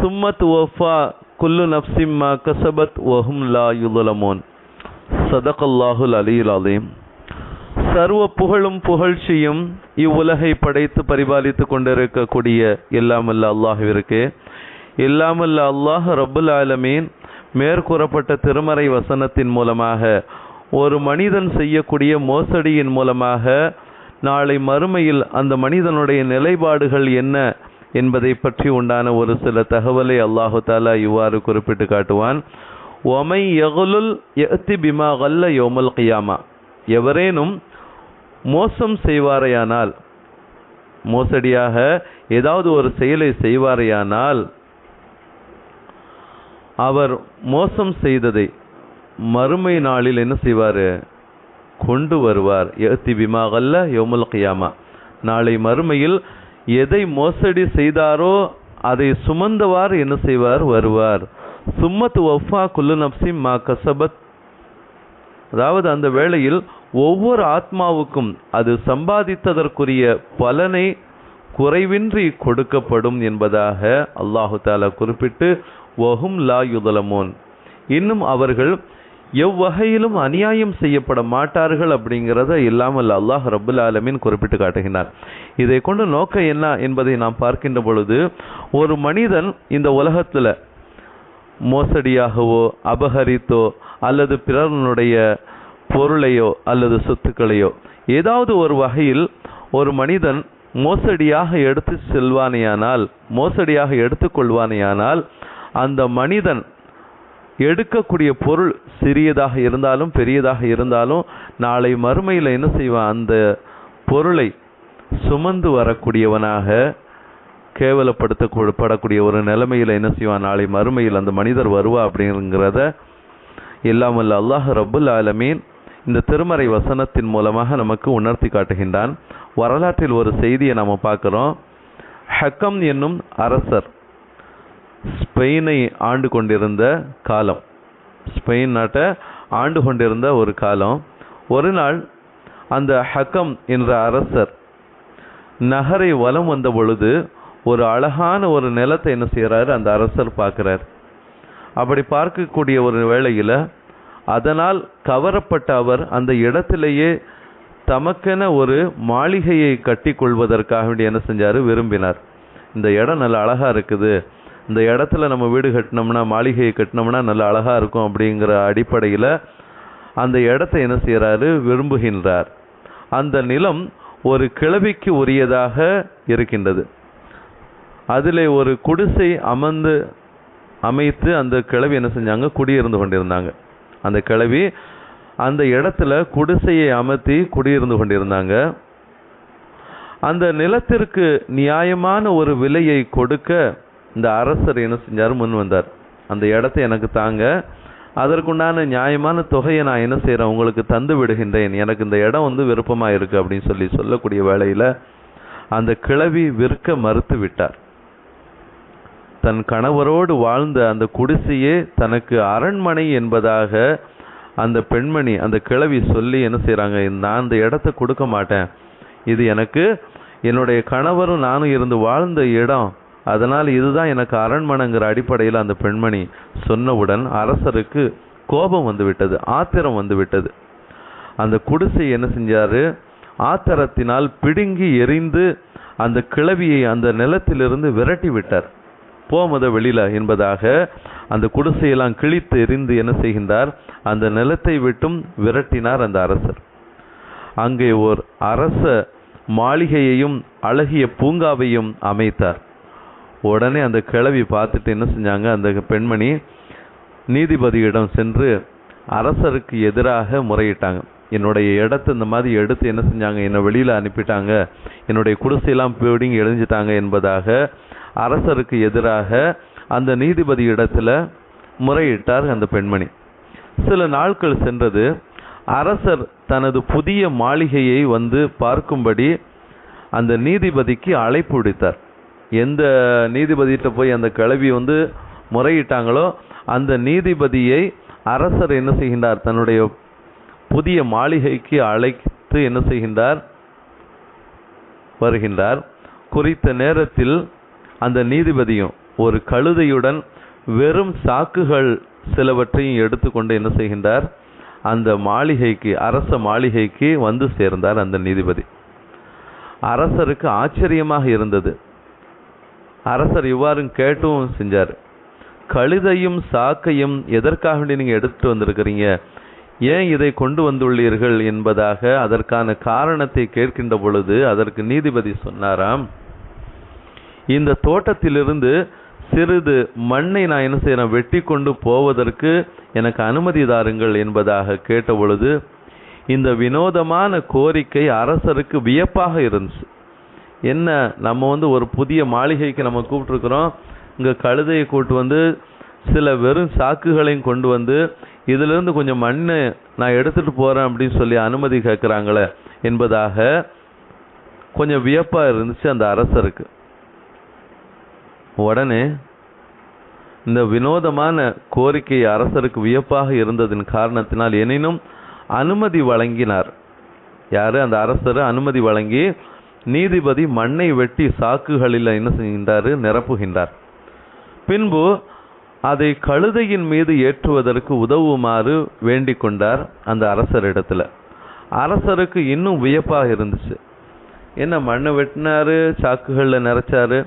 சும்மத் ஒஃபா குல்லு நப்சிம்மா கசபத் ஒஹும் லா யுலமோன் சதகல்லாஹுல் அலியுல் அலீம். சர்வ புகழும் புகழ்ச்சியும் இவ்வுலகை படைத்து பரிபாலித்து கொண்டிருக்கக்கூடிய எல்லாமல்ல அல்லாஹிற்கு இல்லாமல்ல அல்லாஹ் ரபுல் ஆலமீன் மேற்கூறப்பட்ட திருமறை வசனத்தின் மூலமாக ஒரு மனிதன் செய்யக்கூடிய மோசடியின் மூலமாக நாளை மறுமையில் அந்த மனிதனுடைய நிலைப்பாடுகள் என்ன என்பதை பற்றி உண்டான ஒரு சில தகவலை அல்லாஹு தாலா இவ்வாறு குறிப்பிட்டு காட்டுவான். ஒமை எகுலுல் எத்தி பிமா கல்ல யோமல் கியாமா. எவரேனும் மோசம் செய்வாரையானால் மோசடியாக ஏதாவது ஒரு செயலை செய்வாரையானால் அவர் மோசம் செய்ததை மறுமை நாளில் என்ன செய்வார்? கொண்டு வருவார். எத்தி பிமாகல்ல யோமுல் கியாமா. நாளை மறுமையில் எதை மோசடி செய்தாரோ அதை சுமந்தவார் என்ன செய்வார்? வருவார். சும்மத் ஒஃபா குல்லு நப்சி மா கசபத். அதாவது அந்த வேளையில் ஒவ்வொரு ஆத்மாவுக்கும் அது சம்பாதித்ததற்குரிய பலனை குறைவின்றி கொடுக்கப்படும் என்பதாக அல்லாஹு தாலா குறிப்பிட்டு வஹும் லா யுதலமோன். இன்னும் அவர்கள் எவ்வகையிலும் அநியாயம் செய்யப்பட மாட்டார்கள் அப்படிங்கிறத இல்லாமல் அல்லாஹ் ரபுல் ஆலமின் குறிப்பிட்டு காட்டுகின்றார். இதை கொண்டு நோக்கம் என்ன என்பதை நாம் பார்க்கின்ற பொழுது ஒரு மனிதன் இந்த உலகத்தில் மோசடியாகவோ அபகரித்தோ அல்லது பிறனுடைய பொருளையோ அல்லது சொத்துக்களையோ ஏதாவது ஒரு வகையில் ஒரு மனிதன் மோசடியாக எடுத்து செல்வானேயானால் மோசடியாக எடுத்துக்கொள்வானேயானால் அந்த மனிதன் எடுக்கக்கூடிய பொருள் சிறியதாக இருந்தாலும் பெரியதாக இருந்தாலும் நாளை மறுமையில் என்ன செய்வான்? அந்த பொருளை சுமந்து வரக்கூடியவனாக கேவலப்படுத்தப்படக்கூடிய ஒரு நிலைமையில் என்ன செய்வான்? நாளை மறுமையில் அந்த மனிதர் வருவா அப்படிங்கிறத இல்லாமல் அல்லாஹ் ரபுல் ஆலமீன் இந்த திருமறை வசனத்தின் மூலமாக நமக்கு உணர்த்தி காட்டுகின்றான். வரலாற்றில் ஒரு செய்தியை நாம் பார்க்குறோம். ஹக்கம் என்னும் அரசர் ஸ்பெயினை ஆண்டு கொண்டிருந்த காலம். ஸ்பெயின் நாட்டை ஆண்டு கொண்டிருந்த ஒரு காலம். ஒரு நாள் அந்த ஹக்கம் என்ற அரசர் நகரை வலம் வந்த பொழுது ஒரு அழகான ஒரு நிலத்தை என்ன செய்கிறாரு அந்த அரசர் பார்க்குறார். அப்படி பார்க்கக்கூடிய ஒரு வேளையில் அதனால் கவரப்பட்ட அவர் அந்த இடத்திலேயே தமக்கென ஒரு மாளிகையை கட்டி கொள்வதற்காக வேண்டி என்ன செஞ்சார்? விரும்பினார். இந்த இடம் நல்ல அழகாக இருக்குது. இந்த இடத்துல நம்ம வீடு கட்டினோம்னா மாளிகையை கட்டினோம்னா நல்ல அழகாக இருக்கும் அப்படிங்கிற அடிப்படையில் அந்த இடத்த என்ன செய்கிறாரு விரும்புகின்றார். அந்த நிலம் ஒரு கிழவிக்கு உரியதாக இருக்கின்றது. அதில் ஒரு குடிசை அமர்ந்து அமைத்து அந்த கிழவி என்ன செஞ்சாங்க? குடியிருந்து கொண்டிருந்தாங்க. அந்த கிழவி அந்த இடத்துல குடிசையை அமர்த்தி குடியிருந்து கொண்டிருந்தாங்க. அந்த நிலத்திற்கு நியாயமான ஒரு விலையை கொடுக்க இந்த அரசர் என்ன செஞ்சார்? முன் வந்தார். அந்த இடத்த எனக்கு தாங்க. அதற்குண்டான நியாயமான தொகையை நான் என்ன செய்கிறேன் உங்களுக்கு தந்து விடுகின்றேன். எனக்கு இந்த இடம் வந்து விருப்பமாக இருக்குது அப்படின்னு சொல்லி சொல்லக்கூடிய வேளையில் அந்த கிழவி விற்க மறுத்து விட்டார். தன் கணவரோடு வாழ்ந்த அந்த குடிசையே தனக்கு அரண்மனை என்பதாக அந்த பெண்மணி அந்த கிழவி சொல்லி என்ன செய்கிறாங்க நான் இந்த இடத்த கொடுக்க மாட்டேன். இது எனக்கு என்னுடைய கணவரும் நானும் இருந்து வாழ்ந்த இடம். அதனால் இதுதான் எனக்கு அரண்மனைங்கிற அடிப்படையில் அந்த பெண்மணி சொன்னவுடன் அரசருக்கு கோபம் வந்து விட்டது ஆத்திரம் வந்துவிட்டது. அந்த குடிசை என்ன செஞ்சார்? ஆத்திரத்தினால் பிடுங்கி எரிந்து அந்த கிளவியை அந்த நிலத்திலிருந்து விரட்டி விட்டார். போமத வெளியில என்பதாக அந்த குடிசையெல்லாம் கிழித்து எரிந்து என்ன செய்கின்றார்? அந்த நிலத்தை விட்டும் விரட்டினார் அந்த அரசர். அங்கே ஓர் அரச மாளிகையையும் அழகிய பூங்காவையும் அமைத்தார். உடனே அந்த கிழவி பார்த்துட்டு என்ன செஞ்சாங்க? அந்த பெண்மணி நீதிபதியிடம் சென்று அரசருக்கு எதிராக முறையிட்டாங்க. என்னுடைய இடத்த இந்த மாதிரி எடுத்து என்ன செஞ்சாங்க? என்னை வெளியில் அனுப்பிட்டாங்க. என்னுடைய குடிசையெல்லாம் பிடிங்கி எழிஞ்சிட்டாங்க என்பதாக அரசருக்கு எதிராக அந்த நீதிபதி இடத்துல முறையிட்டார் அந்த பெண்மணி. சில நாட்கள் சென்றது. அரசர் தனது புதிய மாளிகையை வந்து பார்க்கும்படி அந்த நீதிபதிக்கு அழைப்பு விடுத்தார். எந்த நீதிபதியிட்ட போய் அந்த கிழவி வந்து முறையிட்டாங்களோ அந்த நீதிபதியை அரசர் என்ன செய்கின்றார்? தன்னுடைய புதிய மாளிகைக்கு அழைத்து என்ன செய்கின்றார்? வருகின்றார். குறித்த நேரத்தில் அந்த நீதிபதியும் ஒரு கழுதையுடன் வெறும் சாக்குகள் சிலவற்றையும் எடுத்துக்கொண்டு என்ன செய்கின்றார்? அந்த மாளிகைக்கு அரச மாளிகைக்கு வந்து சேர்ந்தார் அந்த நீதிபதி. அரசருக்கு ஆச்சரியமாக இருந்தது. அரசர் இவ்வாறு கேட்டும் செஞ்சார். கழுதையும் சாக்கையும் எதற்காக வேண்டி எடுத்துட்டு வந்திருக்கிறீங்க? ஏன் இதை கொண்டு வந்துள்ளீர்கள் என்பதாக அதற்கான காரணத்தை கேட்கின்ற பொழுது அதற்கு நீதிபதி சொன்னாராம். இந்த தோட்டத்திலிருந்து சிறிது மண்ணை நான் என்ன செய்யறேன் வெட்டி கொண்டு போவதற்கு எனக்கு அனுமதி தாருங்கள் என்பதாக கேட்ட பொழுது இந்த வினோதமான கோரிக்கை அரசருக்கு வியப்பாக இருந்துச்சு. என்ன நம்ம வந்து ஒரு புதிய மாளிகைக்கு நம்ம கூப்பிட்டுருக்குறோம். இங்கே கழுதையை கூட்டு வந்து சில வெறும் சாக்குகளையும் கொண்டு வந்து இதிலிருந்து கொஞ்சம் மண் நான் எடுத்துட்டு போறேன் அப்படின்னு சொல்லி அனுமதி கேட்குறாங்களே என்பதாக கொஞ்சம் வியப்பா இருந்துச்சு அந்த அரசருக்கு. உடனே இந்த வினோதமான கோரிக்கை அரசருக்கு வியப்பாக இருந்ததின் காரணத்தினால் எனினும் அனுமதி வழங்கினார். யாரு? அந்த அரசர் அனுமதி வழங்கி நீதிபதி மண்ணை வெட்டி சாக்குகளில் என்ன செய்கின்றாரு? நிரப்புகின்றார். பின்பு அதை கழுதையின் மீது ஏற்றுவதற்கு உதவுமாறு வேண்டிக் கொண்டார் அந்த அரசரிடத்தில் அரசருக்கு இன்னும் வியப்பாக இருந்துச்சு. என்ன மண்ணை வெட்டினாரு சாக்குகளில் நிறைச்சாரு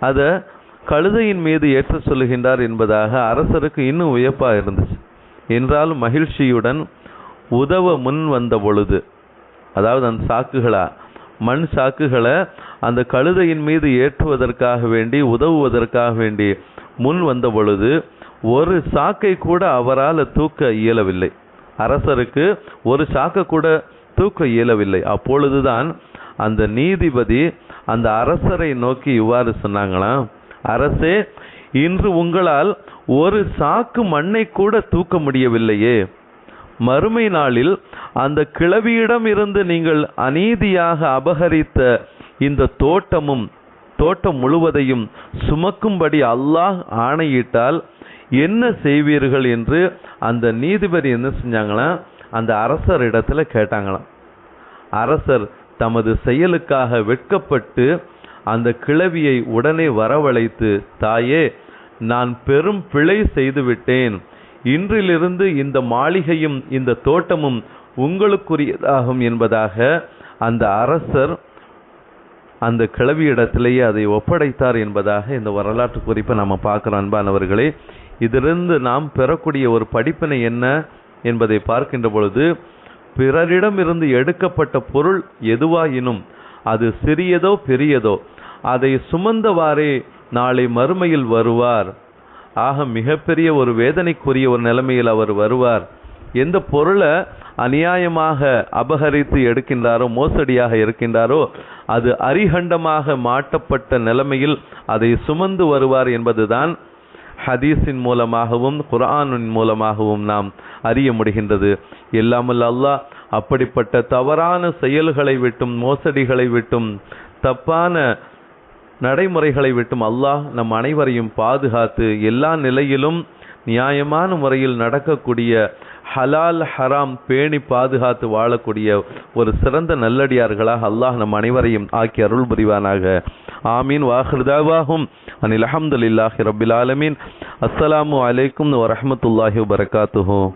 அதை கழுதையின் மீது ஏற்ற சொல்லுகின்றார் என்பதாக அரசருக்கு இன்னும் வியப்பாக இருந்துச்சு. என்றாலும் மகிழ்ச்சியுடன் உதவ முன் வந்த பொழுது அதாவது அந்த சாக்குகளா மண் சாக்குகளை அந்த கழுதையின் மீது ஏற்றுவதற்காக வேண்டி உதவுவதற்காக வேண்டி முன் வந்த பொழுது ஒரு சாக்கை கூட அவரால் தூக்க இயலவில்லை. அரசருக்கு ஒரு சாக்கை கூட தூக்க இயலவில்லை. அப்பொழுதுதான் அந்த நீதிபதி அந்த அரசரை நோக்கி இவ்வாறு சொன்னாங்களாம் அரசே இன்று உங்களால் ஒரு சாக்கு மண்ணை கூட தூக்க முடியவில்லையே. மறுமை நாளில் அந்த கிழவியிடம் இருந்து நீங்கள் அநீதியாக அபகரித்த இந்த தோட்டமும் தோட்டம் முழுவதையும் சுமக்கும்படி அல்லாஹ் ஆணையிட்டால் என்ன செய்வீர்கள் என்று அந்த நீதிபதி என்ன செஞ்சாங்களாம் அந்த அரசர் இடத்துல கேட்டாங்களாம். அரசர் தமது செயலுக்காக வெட்கப்பட்டு அந்த கிழவியை உடனே வரவழைத்து தாயே நான் பெரும் பிழை செய்துவிட்டேன். இன்றிலிருந்து இந்த மாளிகையும் இந்த தோட்டமும் உங்களுக்குரியதாகும் என்பதாக அந்த அரசர் அந்த கிழவியிடத்திலேயே அதை ஒப்படைத்தார் என்பதாக இந்த வரலாற்று குறிப்பை நாம் பார்க்குறோம். அன்பானவர்களே இதிலிருந்து நாம் பெறக்கூடிய ஒரு படிப்பினை என்ன என்பதை பார்க்கின்ற பொழுது பிறரிடமிருந்து எடுக்கப்பட்ட பொருள் எதுவாயினும் அது சிறியதோ பெரியதோ அதை சுமந்தவாறே நாளை மறுமையில் வருவார். ஆக மிகப்பெரிய ஒரு வேதனைக்குரிய ஒரு நிலைமையில் அவர் வருவார். எந்த பொருளை அநியாயமாக அபகரித்து எடுக்கின்றாரோ மோசடியாக இருக்கின்றாரோ அது அரிகண்டமாக மாட்டப்பட்ட நிலைமையில் அதை சுமந்து வருவார் என்பதுதான் ஹதீஸின் மூலமாகவும் குரானின் மூலமாகவும் நாம் அறிய முடிகின்றது. எல்லாமல்ல அல்லாஹ் அப்படிப்பட்ட தவறான செயல்களை விட்டும் மோசடிகளை விட்டும் தப்பான நடைமுறைகளை விட்டும் அல்லாஹ் நம் அனைவரையும் பாதுகாத்து எல்லா நிலையிலும் நியாயமான முறையில் நடக்கக்கூடிய ஹலால் ஹராம் பேணி பாதுகாத்து வாழக்கூடிய ஒரு சிறந்த நல்லடியார்களாக அல்லாஹ் நம் அனைவரையும் ஆக்கி அருள் புரிவானாக. ஆமீன். வாஹிருதாவாகும் அனில் அஹமதுல்லாஹி ரபில் ஆலமீன். அஸ்ஸலாமு அலைக்கும் வரமத்துல்லாஹி வபரகாத்துஹூ